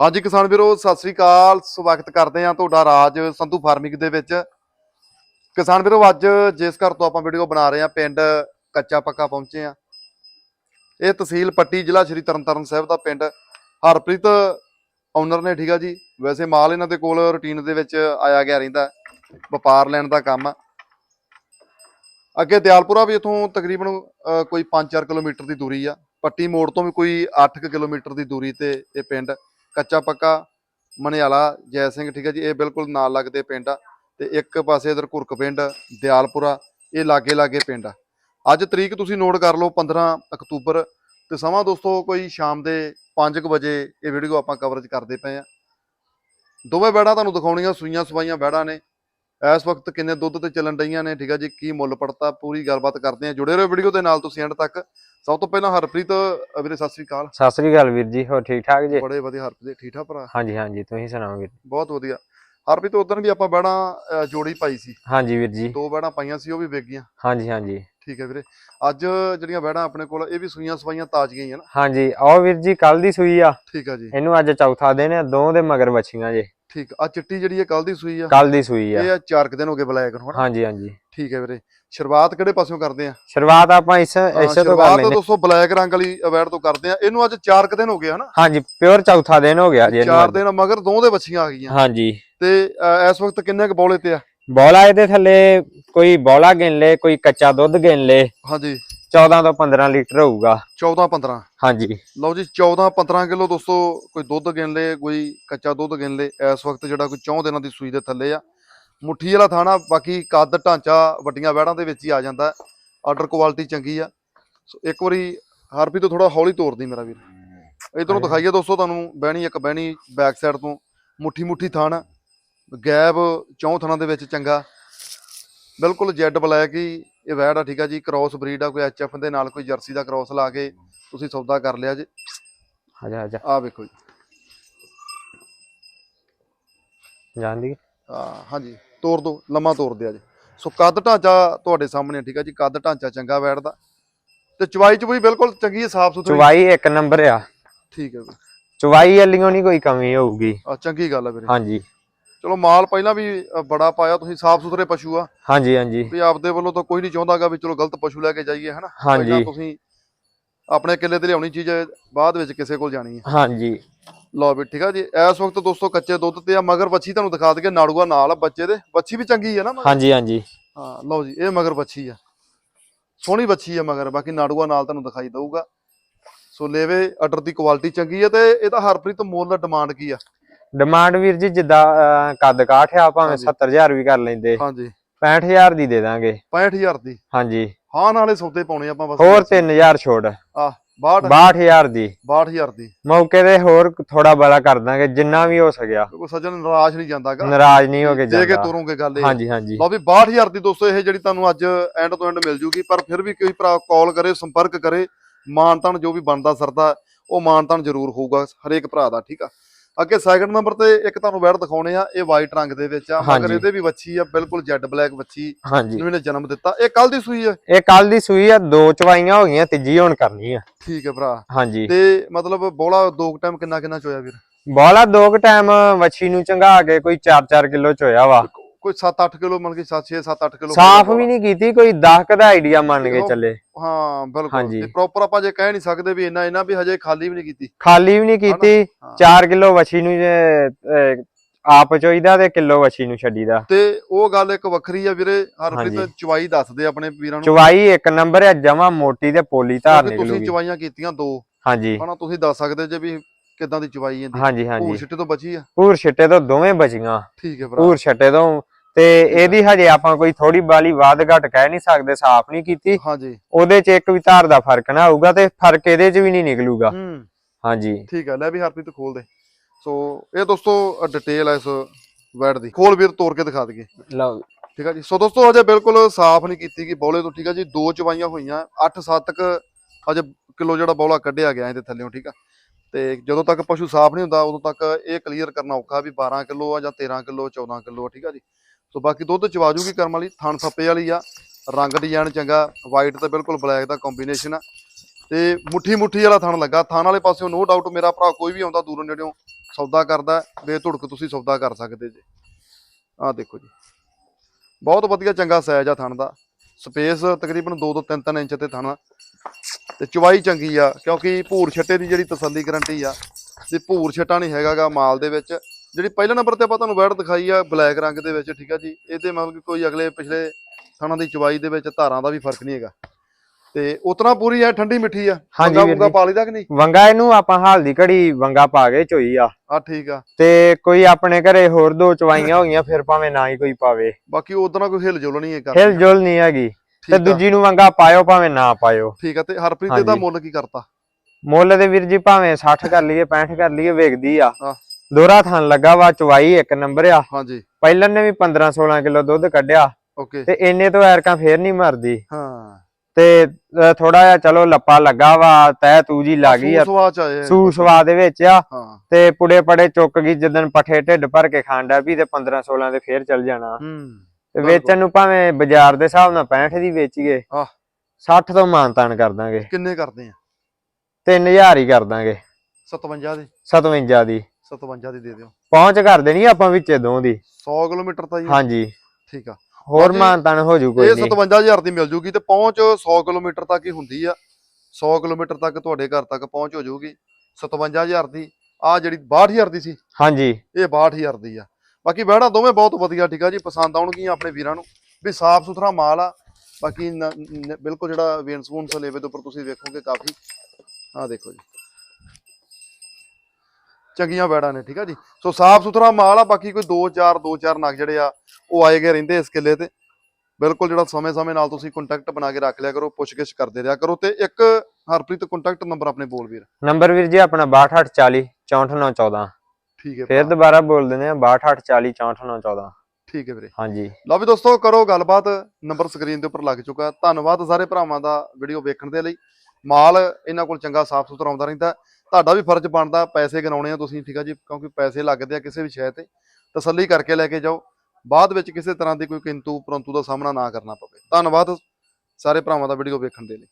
ਹਾਂਜੀ ਕਿਸਾਨ ਵੀਰੋ, ਸਤਿ ਸ੍ਰੀ ਅਕਾਲ। ਸਵਾਗਤ ਕਰਦੇ ਹਾਂ ਤੁਹਾਡਾ ਰਾਜ ਸੰਧੂ ਫਾਰਮਿੰਗ ਦੇ ਵਿੱਚ। ਕਿਸਾਨ ਵੀਰੋ, ਅੱਜ ਜਿਸ ਘਰ ਤੋਂ ਆਪਾਂ ਵੀਡੀਓ ਬਣਾ ਰਹੇ ਹਾਂ, ਪਿੰਡ ਕੱਚਾ ਪੱਕਾ ਪਹੁੰਚੇ ਹਾਂ। ਇਹ ਤਹਿਸੀਲ ਪੱਟੀ ਜ਼ਿਲ੍ਹਾ ਸ਼੍ਰੀ ਤਰਨਤਾਰਨ ਸਾਹਿਬ ਦਾ ਪਿੰਡ। ਹਰਪ੍ਰੀਤ ਓਨਰ ਨੇ, ਠੀਕ ਆ ਜੀ। ਵੈਸੇ ਮਾਲ ਇਹਨਾਂ ਦੇ ਕੋਲ ਰੁਟੀਨ ਦੇ ਵਿੱਚ ਆਇਆ ਗਿਆ ਰਹਿੰਦਾ ਵਪਾਰ ਲੈਣ ਦਾ ਕੰਮ। ਆ ਅੱਗੇ ਦਿਆਲਪੁਰਾ ਵੀ ਇਥੋਂ ਤਕਰੀਬਨ ਕੋਈ 5-4 ਕਿਲੋਮੀਟਰ ਦੀ ਦੂਰੀ ਆ। ਪੱਟੀ ਮੋੜ ਤੋਂ ਵੀ ਕੋਈ 8 ਕਿਲੋਮੀਟਰ ਦੀ ਦੂਰੀ ਤੇ ਇਹ ਪਿੰਡ। ਕੱਚਾ ਪੱਕਾ ਮਨਿਆਲਾ ਜੈ ਸਿੰਘ, ਠੀਕ ਹੈ ਜੀ, ਇਹ ਬਿਲਕੁਲ ਨਾਲ ਲੱਗਦੇ ਪਿੰਡ ਆ ਤੇ ਇੱਕ ਪਾਸੇ ਇਧਰ ਘੁਰਕ ਪਿੰਡ, ਦਿਆਲਪੁਰਾ, ਇਹ ਲਾਗੇ ਲਾਗੇ ਪਿੰਡ ਆ। ਅੱਜ ਤਰੀਕ ਤੁਸੀਂ ਨੋਟ ਕਰ ਲਓ 15 ਅਕਤੂਬਰ ਤੇ ਸਮਾਂ ਦੋਸਤੋ ਕੋਈ ਸ਼ਾਮ ਦੇ 5:00 ਵਜੇ ਇਹ ਵੀਡੀਓ ਆਪਾਂ ਕਵਰੇਜ ਕਰਦੇ ਪਏ ਆ। ਦੋਵੇਂ ਬੈੜਾਂ ਤੁਹਾਨੂੰ ਦਿਖਾਉਣੀਆਂ, ਸੂਈਆਂ ਸਵਾਈਆਂ ਬੈੜਾਂ ਨੇ। ਇਸ ਵਕਤ ਕਿੰਨੇ ਦੁੱਧ ਤੇ ਚੱਲਣ ਡਈਆਂ ਨੇ, ਠੀਕ ਆ ਜੀ, ਕੀ ਮੁੱਲ ਪੜਤਾ, ਪੂਰੀ ਗੱਲਬਾਤ ਕਰਦੇ ਆ। ਜੁੜੇ ਰਹੋ ਵੀਡੀਓ ਦੇ ਨਾਲ, ਤੁਸੀਂ ਐਂਡ ਤੱਕ। ਸਭ ਤੋਂ ਪਹਿਲਾਂ ਹਰਪ੍ਰੀਤ ਅ, ਵੀਰੇ ਸਤਿ ਸ੍ਰੀ ਅਕਾਲ। ਸਤਿ ਸ੍ਰੀ ਅਕਾਲ ਵੀਰ ਜੀ ਹੋਰ ਠੀਕ ਠਾਕ ਜੀ? ਬੜੇ ਵਧੀਆ ਹਰਪ੍ਰੀਤ ਠੀਕ ਠਾਕ ਭਰਾ? ਹਾਂਜੀ ਹਾਂਜੀ ਤੁਸੀਂ ਸੁਣਾਓ ਵੀਰ? ਬਹੁਤ ਵਧੀਆ। ਹਰਪ੍ਰੀਤ ਉਦੋਂ ਵੀ ਆਪਾਂ ਬੈੜਾਂ ਜੋੜੀ ਪਾਈ ਸੀ। ਹਾਂਜੀ ਵੀਰ ਜੀ। ਦੋ ਬੈੜਾਂ ਪਾਈਆਂ ਸੀ ਉਹ ਵੀ ਵਿਕ ਗਈਆਂ। ਹਾਂਜੀ ਹਾਂਜੀ। ਠੀਕ ਹੈ ਵੀਰੇ। ਅੱਜ ਜਿਹੜੀਆਂ ਬੈੜਾਂ ਆਪਣੇ ਕੋਲ ਇਹ ਵੀ ਸੂਈਆਂ ਸਵਾਈਆਂ ਤਾਜ਼ੀਆਂ ਹੀ ਆ ਨਾ। ਹਾਂਜੀ ਆਓ ਵੀਰ ਜੀ ਕੱਲ ਦੀ ਸੂਈ ਆ। ਠੀਕ ਆ ਜੀ। ਇਹਨੂੰ ਅੱਜ ਚੌਥਾ ਦਿਨ ਆ ਦੋ ਦੇ ਮਗਰ ਬੱਚੀਆਂ ਜੇ। ਠੀਕ ਆ ਚਿੱਟੀ ਜਿਹੜੀ ਹੈ ਕੱਲ ਦੀ ਸੂਈ ਆ। ਕੱਲ ਦੀ ਸੂਈ ਆ। ਇਹ ਆ ਚਾਰ ਕੁ ਦਿਨ ਹੋ ਗਏ ਬਲੈਕ ਨੂੰ ਹਨਾ? ਹਾਂਜੀ ਹਾਂਜੀ। ਠੀਕ ਹੈ ਵੀਰੇ। ਸ਼ੁਰੂਆਤ ਕਿਹੜੇ ਪਾਸਿਓਂ ਕਰਦੇ ਆ? ਸ਼ੁਰੂਆਤ ਆਪਾਂ ਇਸ ਇਸੇ ਤੋਂ ਕਰ ਸ਼ੁਰੂਆਤ ਲੈਂਦੇ ਦੋਸਤੋ ਬਲੈਕ ਰੰਗ ਵਾਲੀ ਅਵੈਡ ਤੋਂ ਕਰਦੇ ਆ। ਇਹਨੂੰ ਅੱਜ ਚਾਰ ਕੁ ਦਿਨ ਹੋ ਗਏ ਹਨਾ? ਹਾਂਜੀ ਪਿਓਰ ਚੌਥਾ ਦਿਨ ਹੋ ਗਿਆ ਜੀ ਇਹਨੂੰ ਚਾਰ ਅੱਜ। ਦਿਨ ਮਗਰ ਦੋ ਦੇ ਬੱਚੀਆਂ ਆ ਗਈਆਂ। ਹਾਂਜੀ। ਤੇ ਇਸ ਵਕਤ ਕਿੰਨੇ ਕੁ ਬੌਲੇ ਤੇ ਆ? ਬੋਲਾ ਇਹਦੇ ਥੱਲੇ ਕੋਈ ਬੋਲਾ ਗਿਣ ਲੇ ਕੋਈ ਕੱਚਾ ਦੁੱਧ ਗਿਣ ਲੇ। ਹਾਂਜੀ। 14 ਤੋਂ 15 ਲੀਟਰ ਹੋਊਗਾ। 14 15 ਹਾਂਜੀ। ਲਓ ਜੀ 14 15 ਕਿਲੋ ਦੋਸਤੋ ਕੋਈ ਦੁੱਧ ਗਿਣ ਲੇ ਕੋਈ ਕੱਚਾ ਦੁੱਧ ਗਿਣ ਲੇ। ਇਸ ਵਕਤ ਜਿਹੜਾ ਕੋਈ 4 ਦਿਨਾਂ ਦੀ ਸੂਈ ਦੇ ਥੱਲੇ ਆ। ਮੁੱਠੀ ਵਾਲਾ ਥਾਣਾ ਬਾਕੀ ਕੱਦ ਢਾਂਚਾ ਵੱਡੀਆਂ ਵਹਿੜਾਂ ਦੇ ਵਿੱਚ ਹੀ ਆ ਜਾਂਦਾ ਆਰਡਰ ਕੁਆਲਿਟੀ ਚੰਗੀ ਆ। ਸੋ ਇੱਕ ਵਾਰੀ ਹਰਪੀ ਤੋਂ ਥੋੜਾ ਹੌਲੀ ਤੋਰਦੀ ਮੇਰਾ ਵੀਰ। ਇਧਰੋਂ ਦਿਖਾਈਏ ਦੋਸਤੋ ਤੁਹਾਨੂੰ ਬਹਿਣੀ ਇੱਕ ਬਹਿਣੀ ਬੈਕ ਸਾਈਡ ਤੋਂ। ਮੁੱਠੀ ਮੁੱਠੀ ਥਾਣ। ਗੈਬ ਚੌਂ ਥਾਣਾ ਦੇ ਵਿੱਚ ਚੰਗਾ। ਬਿਲਕੁਲ ਜੈਡ ਬਲੈਕ ਹੀ। ਇਹ ਵੈੜ ਆ ਠੀਕ ਆ ਜੀ। ਕ੍ਰਾਸ ਬਰੀਡ ਆ ਕੋਈ ਐਚਐਫ ਦੇ ਨਾਲ ਕੋਈ ਜਰਸੀ ਦਾ ਕ੍ਰਾਸ ਲਾ ਕੇ ਤੁਸੀਂ ਸੌਦਾ ਕਰ ਲਿਆ ਜੀ। ਆਜਾ ਆਜਾ ਆ ਵੇਖੋ ਜੀ। ਜਾਂਦੀ ਆ ਹਾਂਜੀ। ਤੋੜ ਦੋ ਲੰਮਾ ਤੋੜ ਦਿਆ ਜੀ। ਸੋ ਕੱਦ ਢਾਂਚਾ ਤੁਹਾਡੇ ਸਾਹਮਣੇ ਆ, ਠੀਕ ਆ ਜੀ? ਕੱਦ ਢਾਂਚਾ ਚੰਗਾ ਵੈੜ ਦਾ ਤੇ ਚਵਾਈ ਚ ਵੀ ਬਿਲਕੁਲ ਚੰਗੀ ਹੈ ਸਾਫ਼ ਸੁਥਰੀ। ਚੁਵਾਈ ਇੱਕ ਨੰਬਰ ਆ। ਠੀਕ ਹੈ ਜੀ। ਚੁਵਾਈ ਵਾਲੀਆਂ ਨਹੀਂ ਕੋਈ ਕਮੀ ਹੋਊਗੀ। ਆ ਚੰਗੀ ਗੱਲ ਹੈ ਵੀਰੇ। ਹਾਂਜੀ। ਚਲੋ ਮਾਲ ਪਹਿਲਾਂ ਵੀ ਬੜਾ ਪਾਇਆ ਤੁਸੀਂ ਸਾਫ਼ ਸੁਥਰੇ ਪਸ਼ੂ ਆ। ਹਾਂਜੀ ਹਾਂਜੀ। ਵੀ ਆਪਦੇ ਵੱਲੋਂ ਤਾਂ ਕੋਈ ਨਹੀਂ ਚਾਹੁੰਦਾਗਾ ਵੀ ਚਲੋ ਗਲਤ ਪਸ਼ੂ ਲੈ ਕੇ ਜਾਈਏ ਹਨਾ? ਹਾਂਜੀ। ਤੁਸੀਂ ਆਪਣੇ ਕਿੱਲੇ ਤੇ ਲਿਆਉਣੀ ਚੀਜ਼ ਬਾਅਦ ਵਿੱਚ ਕਿਸੇ ਕੋਲ ਜਾਣੀ ਹੈ ਹਾਂਜੀ। ਲਓ ਵੀ ਠੀਕ ਆ ਜੀ ਇਸ ਵਕਤ ਦੋਸਤੋ ਕੱਚੇ ਦੁੱਧ ਤੇ ਆ ਮਗਰ ਬੱਚੀ ਤੁਹਾਨੂੰ ਦਿਖਾ ਦਈਏ ਨਾੜੂਆ ਨਾਲ ਆ ਬੱਚੇ ਦੇ। ਬੱਚੀ ਵੀ ਚੰਗੀ ਹੈ ਨਾ ਮਗਰ? ਹਾਂਜੀ ਹਾਂਜੀ। ਹਾਂ ਲਓ ਜੀ ਇਹ ਮਗਰ ਬੱਚੀ ਆ। ਸੋਹਣੀ ਬੱਚੀ ਆ ਮਗਰ ਬਾਕੀ ਨਾੜੂਆ ਨਾਲ ਤੁਹਾਨੂੰ ਦਿਖਾਈ ਦਊਗਾ। ਸੋ ਲੇਵੇ ਆਰਡਰ ਦੀ ਕੁਆਲਿਟੀ ਚੰਗੀ ਹੈ ਤੇ ਇਹਦਾ ਹਰਪ੍ਰੀਤ ਮੁੱਲ ਦਾ ਡਿਮਾਂਡ ਕੀ ਆ? ਡਿਮਾਂਡ ਵੀਰ ਜੀ ਜਿੱਦਾਂ ਅਹ, ਕੱਦ ਕਾਠ ਆ ਭਾਵੇਂ ਹਾਂਜੀ। 70000 ਵੀ ਕਰ ਲੈਂਦੇ। ਹਾਂਜੀ। 65000 ਦੀ ਦੇ ਦਾਂਗੇ। 65000 ਦੀ? ਹਾਂਜੀ। ਹਾਂ ਨਾਲੇ ਸੌਦੇ ਪਾਉਣੇ ਆਪਾਂ ਬਸ। ਹੋਰ 3000 ਛੋੜ। ਆ 62 62000 ਦੀ। 62000 ਦੀ। ਮੌਕੇ ਤੇ ਹੋਰ ਥੋੜਾ ਬੜਾ ਕਰ ਦਾਂਗੇ ਜਿੰਨਾ ਵੀ ਹੋ ਸਕਿਆ। ਕੋਈ ਸੱਜਣ ਨਾਰਾਜ਼ ਨਹੀਂ ਜਾਂਦਾਗਾ ਨਾਰਾਜ਼ ਨਹੀਂ ਹੋ ਕੇ ਦੇ ਕੇ ਜਾਂਦਾ। ਤੁਰੋਂਗੇ ਗੱਲ ਇਹ। ਹਾਂਜੀ ਹਾਂਜੀ। ਲਓ ਵੀ 62000 ਦੀ ਦੋਸਤੋ ਇਹ ਜਿਹੜੀ ਤੁਹਾਨੂੰ ਅੱਜ ਐਂਡ ਤੋਂ ਐਂਡ ਮਿਲ ਜੂਗੀ ਪਰ ਫਿਰ ਵੀ ਕੋਈ ਭਰਾ ਕਾਲ ਕਰੇ ਸੰਪਰਕ ਕਰੇ ਮਾਨਤਾਨ ਜੋ ਵੀ ਬਣਦਾ ਸਰਦਾ ਉਹ ਮਾਨਤਾਨ ਜ਼ਰੂਰ ਹੋਊਗਾ ਹਰੇਕ ਭਰਾ ਦਾ ਠੀਕ ਆ? ਅੱਗੇ ਸੈਕੰਡ ਨੰਬਰ ਤੇ ਇੱਕ ਤੁਹਾਨੂੰ ਵੈੜ ਦਿਖਾਉਣੇ ਆ ਇਹ ਵਾਈਟ ਰੰਗ ਦੇ ਵਿੱਚ ਆ ਮਗਰ। ਇਹਦੇ ਵੀ ਵੱਛੀ ਆ ਬਿਲਕੁਲ ਜੈਡ ਬਲੈਕ ਵੱਛੀ ਜਿਹਨੂੰ ਇਹਨੇ ਜਨਮ ਦਿੱਤਾ। ਇਹ ਕੱਲ ਦੀ ਸੂਈ ਆ? ਇਹ ਕੱਲ ਦੀ ਸੂਈ ਆ ਦੋ ਚਵਾਈਆਂ ਹੋ ਗਈਆਂ ਤੀਜੀ ਹੁਣ ਕਰਨੀ ਆ। ਠੀਕ ਹੈ ਭਰਾ। ਹਾਂਜੀ। ਤੇ ਮਤਲਬ ਬੋਲਾ ਦੋ ਟਾਈਮ ਕਿੰਨਾ ਕਿੰਨਾ ਚੋਇਆ ਵੀਰ? ਬੋਲਾ ਦੋ ਕੁ ਟਾਈਮ ਵੱਛੀ ਨੂੰ ਚੰਗਾ ਕੇ ਕੋਈ 4-4 ਕਿਲੋ ਚੋਇਆ ਵਾ। ਕੋਈ 7-8 ਕਿਲੋ ਮਤਲਬ ਕਿ 7 6 7-8 ਕਿਲੋ ਸਾਫ਼ ਵੀ ਨਹੀਂ ਕੀਤੀ ਕੋਈ 10 ਕ ਦਾ ਆਈਡੀਆ ਮੰਨ ਕੇ ਚੱਲੇ। ਹਾਂ ਬਿਲਕੁਲ। ਤੇ ਪ੍ਰੋਪਰ ਆਪਾਂ ਜੇ ਕਹਿ ਨਹੀਂ ਸਕਦੇ ਵੀ ਇੰਨਾ ਇੰਨਾ ਵੀ ਹਜੇ ਖਾਲੀ ਵੀ ਨਹੀਂ ਕੀਤੀ। ਖਾਲੀ ਵੀ ਨਹੀਂ ਕੀਤੀ ਹਾਂ। 4 ਕਿਲੋ ਵਛੀ ਨੂੰ ਆਪ ਚੋਈਦਾ ਤੇ ਕਿਲੋ ਵਛੀ ਨੂੰ ਛੱਡੀਦਾ। ਤੇ ਉਹ ਗੱਲ ਇੱਕ ਵੱਖਰੀ ਆ ਵੀਰੇ ਹਰਪ੍ਰੀਤ। ਚਵਾਈ ਦੱਸਦੇ ਆਪਣੇ ਵੀਰਾਂ ਨੂੰ। ਚਵਾਈ ਇੱਕ ਨੰਬਰ ਹੈ ਜਮਾ ਮੋਟੀ ਤੇ ਪੋਲੀ ਧਾਰ ਕਿਉਂਕਿ ਤੁਸੀਂ ਨਿਕਲੂਗੀ ਚਵਾਈਆਂ ਕੀਤੀਆਂ ਦੋ। ਹਾਂਜੀ। ਹਨਾ ਤੁਸੀਂ ਦੱਸ ਸਕਦੇ ਜੇ ਵੀ ਕਿਦਾਂ ਦੀ ਚਵਾਈ ਇਹਦੀ ਹਾਂਜੀ ਹਾਂਜੀ। ਛਿੱਟੇ ਤੋਂ ਬਚੀ ਆ? ਪੂਰ ਛਿੱਟੇ ਤੋਂ ਦੋਵੇਂ ਬਚੀਆਂ। ਠੀਕ ਹੈ ਭਰਾ। ਪੂਰ ਛੱਟੇ ਤੋਂ ਤੇ ਇਹਦੀ ਹਜੇ ਆਪਾਂ ਕੋਈ ਥੋੜੀ ਬਾਲੀ ਵਾਧ ਘਟ ਕਹਿ ਨਹੀਂ ਸਕਦੇ ਸਾਫ਼ ਨਹੀਂ ਕੀਤੀ। ਹਾਂਜੀ। ਉਹਦੇ ਚ ਇੱਕ ਵੀ ਧਾਰ ਦਾ ਫ਼ਰਕ ਨਾ ਹੋਊਗਾ ਤੇ ਫ਼ਰਕ ਇਹਦੇ ਚ ਵੀ ਨਹੀਂ ਨਿਕਲੂਗਾ। ਹੂੰ। ਹਾਂਜੀ। ਠੀਕ ਹੈ ਲੈ ਵੀ ਹਰਪ੍ਰੀਤ ਖੋਲ ਦੇ। ਸੋ ਇਹ ਦੋਸਤੋ ਡਿਟੇਲ ਹੈ ਇਸ ਵੈਡ ਦੀ। ਖੋਲ ਵੀਰ ਤੋੜ ਕੇ ਦਿਖਾ ਦਈਏ। ਲਓ। ਠੀਕ ਹੈ ਜੀ। ਸੋ ਦੋਸਤੋ ਅਜੇ ਬਿਲਕੁਲ ਸਾਫ਼ ਨਹੀਂ ਕੀਤੀ ਗਈ ਬੌਲੇ ਤੋਂ ਠੀਕ ਹੈ ਜੀ। ਦੋ ਚਵਾਈਆਂ ਹੋਈਆਂ 8-7 ਤੱਕ ਅਜੇ ਕਿਲੋ ਜਿਹੜਾ ਬੌਲਾ ਕੱਢਿਆ ਗਿਆ ਇਹਦੇ ਥੱਲੇੋਂ ਠੀਕ ਆ। ਤੇ ਜਦੋਂ ਤੱਕ ਪਸ਼ੂ ਸਾਫ਼ ਨਹੀਂ ਹੁੰਦਾ ਉਦੋਂ ਤੱਕ ਇਹ ਕਲੀਅਰ ਕਰਨਾ ਔਖਾ ਵੀ 12 ਕਿਲੋ ਆ ਜਾਂ 13 ਕਿਲੋ 14 ਕਿਲੋ ਆ ਠੀਕ ਆ ਜੀ। ਸੋ ਬਾਕੀ ਦੁੱਧ ਚਵਾ ਜੂਗੀ ਕਰਮ ਵਾਲੀ, ਥਣ ਥੱਪੇ ਵਾਲੀ ਆ, ਰੰਗ ਡਿਜ਼ਾਈਨ ਚੰਗਾ ਵਾਈਟ ਤੇ ਬਿਲਕੁਲ ਬਲੈਕ ਦਾ ਕੰਬੀਨੇਸ਼ਨ ਆ। ਤੇ ਮੁੱਠੀ ਮੁੱਠੀ ਵਾਲਾ ਥਣ ਲੱਗਾ, ਥਣ ਵਾਲੇ ਪਾਸਿਓਂ ਨੋ ਡਾਊਟ ਮੇਰਾ ਭਰਾ ਕੋਈ ਵੀ ਆਉਂਦਾ ਦੂਰੋਂ ਨੇੜਿਓਂ ਸੌਦਾ ਕਰਦਾ, ਬੇਧੁੜਕ ਤੁਸੀਂ ਸੌਦਾ ਕਰ ਸਕਦੇ ਜੇ। ਆਹ ਦੇਖੋ ਜੀ। ਬਹੁਤ ਵਧੀਆ ਚੰਗਾ ਸਾਈਜ਼ ਆ ਥਣ ਦਾ। ਸਪੇਸ ਤਕਰੀਬਨ 2 ਤੋਂ 3-3 ਇੰਚ ਤੇ ਥਣ ਆ। ਤੇ ਚਵਾਈ ਚੰਗੀ ਆ, ਕਿਉਂਕਿ ਭੂਰ ਛੱਟੇ ਦੀ ਜਿਹੜੀ ਤਸੱਲੀ ਗਰੰਟੀ ਆ ਤੇ ਭੂਰ ਛੱਟਾ ਨਹੀਂ ਹੈਗਾਗਾ ਮਾਲ ਦੇ ਵਿੱਚ। ਜਿਹੜੀ ਪਹਿਲੇ ਨੰਬਰ ਤੇ ਆਪਾਂ ਤੁਹਾਨੂੰ ਵੈੜ ਦਿਖਾਈ ਆ ਬਲੈਕ ਰੰਗ ਦੇ ਵਿੱਚ ਠੀਕ ਆ ਜੀ। ਇਹਦੇ ਮਤਲਬ ਕਿ ਕੋਈ ਅਗਲੇ ਪਿਛਲੇ ਥਣਾਂ ਦੀ ਚਵਾਈ ਦੇ ਵਿੱਚ ਧਾਰਾਂ ਦਾ ਵੀ ਫ਼ਰਕ ਨਹੀਂ ਹੈਗਾ। ਤੇ ਉਤਨਾ ਪੂਰੀ ਆ ਠੰਡੀ ਮਿੱਠੀ ਆ। ਹਾਂਜੀ ਵੰਗਾ। ਪਾ ਲਈਦਾ ਕਿ ਨਹੀਂ? ਵੰਗਾ ਇਹਨੂੰ ਆਪਾਂ ਹਾਲ ਦੀ ਘੜੀ ਵੰਗਾ ਪਾ ਕੇ ਚੋਈ ਆ। ਆ ਠੀਕ ਆ। ਤੇ ਕੋਈ ਆਪਣੇ ਘਰੇ ਹੋਰ ਦੋ ਚਵਾਈਆਂ ਹੋਈਆਂ ਫਿਰ ਭਾਵੇਂ ਨਾ ਹੀ ਕੋਈ ਪਾਵੇ। ਬਾਕੀ ਉਦੋਂ ਨਾਲ ਕੋਈ ਹਿਲ ਜੁਲ ਨਹੀਂ ਹੈ ਕਰ ਹਿਲ ਜੁਲ ਨਹੀਂ ਹੈਗੀ। ਤੇ ਦੂਜੀ ਨੂੰ ਵੰਗਾ ਪਾਇਓ ਭਾਵੇਂ ਨਾ ਪਾਇਓ। ਠੀਕ ਆ ਤੇ ਹਰਪ੍ਰੀਤ ਹਾਂਜੀ। ਮੁੱਲ ਕੀ ਕਰਤਾ? ਮੁੱਲ ਦੇ ਵੀਰ ਜੀ ਭਾਵੇਂ 60 ਕਰ ਲਈਏ 65 ਕਰ ਲਈਏ ਵੇਖਦੀ ਆ। ਹਾਂ। ਦੋਰਾ ਥਣ ਲੱਗਾ ਵਾ ਚਵਾਈ ਇੱਕ ਨੰਬਰ ਆ। ਹਾਂਜੀ। ਪਹਿਲਨ ਨੇ ਵੀ 15 16 ਕਿਲੋ ਦੁੱਧ ਕੱਢਿਆ। ਓਕੇ। ਤੇ ਇੰਨੇ ਤੋਂ ਐਰਕਾਂ ਫੇਰ ਨਹੀਂ ਮਰਦੀ। ਹਾਂ। ਤੇ ਥੋੜਾ ਜਿਹਾ ਚਲੋ ਲੱਪਾ ਲੱਗਾ ਵਾ ਤੈ ਤੂਜੀ ਲੱਗ ਗਈ। ਸੂ ਸਵਾ ਦੇ ਵਿੱਚ ਆ। ਤੇ ਪੁੜੇ ਪੜੇ ਚੁੱਕ ਗਈ ਜਦੋਂ ਪੱਠੇ ਢਿੱਡ ਭਰ ਕੇ ਖਾਂਡਾ ਵੀ ਤੇ 15 16 ਦੇ ਫੇਰ ਚੱਲ ਜਾਣਾ। ਹੂੰ। ਤੇ। ਵੇਚਣ ਨੂੰ ਭਾਵੇਂ ਬਾਜ਼ਾਰ ਦੇ ਹਿਸਾਬ ਨਾਲ 65 ਦੀ ਵੇਚੀਏ। ਆਹ। 60 ਤੋਂ ਮਾਨਤਾਨ ਕਰ ਦਾਂਗੇ। ਕਿੰਨੇ ਕਰਦੇ ਆ? 3000 ਹੀ ਕਰ ਦਾਂਗੇ। 57 ਦੀ। 57 ਦੀ। 57 ਦੀ ਦੇ ਦਿਓ। ਪਹੁੰਚ ਕਰ ਦੇਣੀ ਆਪਾਂ ਵਿੱਚੇ ਦੋ ਦੀ। 100 ਕਿਲੋਮੀਟਰ ਤਾਂ ਜੀ। ਹਾਂਜੀ। ਠੀਕ ਆ। ਹੋਰ ਮਾਨਤਾਨ ਹੋ ਜੂ ਕੋਈ ਇਹ ਨਹੀਂ 57000 ਦੀ ਮਿਲ ਜੂਗੀ ਤੇ ਪਹੁੰਚ 100 ਕਿਲੋਮੀਟਰ ਤੱਕ ਹੀ ਹੁੰਦੀ ਆ। 100 ਕਿਲੋਮੀਟਰ ਤੱਕ ਤੁਹਾਡੇ ਘਰ ਤੱਕ ਪਹੁੰਚ ਹੋ ਜਾਊਗੀ 57000 ਦੀ। ਆ ਜਿਹੜੀ 62000 ਦੀ ਸੀ ਹਾਂਜੀ। ਇਹ 62000 ਦੀ ਆ। ਬਾਕੀ ਬਹਿਣਾ ਦੋਵੇਂ ਬਹੁਤ ਵਧੀਆ ਠੀਕ ਆ ਜੀ। ਪਸੰਦ ਆਉਣਗੀਆਂ ਆਪਣੇ ਵੀਰਾਂ ਨੂੰ। ਵੀ ਸਾਫ਼ ਸੁਥਰਾ ਮਾਲ ਆ। ਬਾਕੀ ਬਿਲਕੁਲ ਜਿਹੜਾ ਵੇਨ ਸਪੂਨ ਸਲੇਵੇ ਦੇ ਉੱਪਰ ਤੁਸੀਂ ਵੇਖੋਗੇ ਕਾਫੀ। ਆ ਦੇਖੋ ਜੀ। ਚੰਗੀਆਂ ਬੈੜਾਂ ਨੇ ਠੀਕ ਆ ਜੀ? ਸੋ ਸਾਫ਼ ਸੁਥਰਾ ਮਾਲ ਆ ਬਾਕੀ ਕੋਈ 2-4 2-4 ਨਗ ਜਿਹੜੇ ਆ ਉਹ ਆਏ ਗਏ ਰਹਿੰਦੇ ਇਸ ਕਿੱਲੇ ਤੇ। ਬਿਲਕੁਲ ਜਿਹੜਾ ਸਮੇਂ-ਸਮੇਂ ਨਾਲ ਤੁਸੀਂ ਕੰਟੈਕਟ ਬਣਾ ਕੇ ਰੱਖ ਲਿਆ ਕਰੋ ਪੁੱਛਗਿੱਛ ਕਰਦੇ ਰਿਹਾ ਕਰੋ ਤੇ ਇੱਕ ਹਰਪ੍ਰੀਤ ਕੰਟੈਕਟ ਨੰਬਰ ਆਪਣੇ ਬੋਲ ਵੀਰ। ਨੰਬਰ ਵੀਰ ਜੀ ਆਪਣਾ 6240 64914 ਠੀਕ ਹੈ ਫੇਰ ਦੁਬਾਰਾ ਬੋਲ ਦਿੰਦੇ ਆ 6240 64914 ਠੀਕ ਹੈ ਵੀਰੇ। ਹਾਂਜੀ। ਲਓ ਵੀ ਦੋਸਤੋ ਕਰੋ ਗੱਲਬਾਤ। ਨੰਬਰ ਸਕਰੀਨ ਦੇ ਉੱਪਰ ਲੱਗ ਚੁੱਕਾ। ਧੰਨਵਾਦ ਸਾਰੇ ਭਰਾਵਾਂ ਦਾ ਵੀਡੀਓ ਵੇਖਣ ਦੇ ਲਈ। ਮਾਲ ਇਹਨਾਂ ਕੋਲ ਚੰਗਾ ਸਾਫ਼ ਸੁਥਰਾ ਆਉਂਦਾ ਰਹਿੰਦਾ। ਤੁਹਾਡਾ ਵੀ ਫਰਜ਼ ਬਣਦਾ ਪੈਸੇ ਗਿਣਾਉਣੇ ਆ ਤੁਸੀਂ, ਠੀਕ ਆ ਜੀ, ਕਿਉਂਕਿ ਪੈਸੇ ਲੱਗਦੇ ਆ ਕਿਸੇ ਵੀ ਸ਼ੈ ਤੇ, ਤਸੱਲੀ ਕਰਕੇ ਲੈ ਕੇ ਜਾਓ। ਬਾਅਦ ਵਿੱਚ ਕਿਸੇ ਤਰ੍ਹਾਂ ਦੀ ਕੋਈ ਕਿੰਤੂ ਪਰੰਤੂ ਦਾ ਸਾਹਮਣਾ ਨਾ ਕਰਨਾ ਪਵੇ। ਧੰਨਵਾਦ ਸਾਰੇ ਭਰਾਵਾਂ ਦਾ ਵੀਡੀਓ ਵੇਖਣ ਦੇ ਲਈ।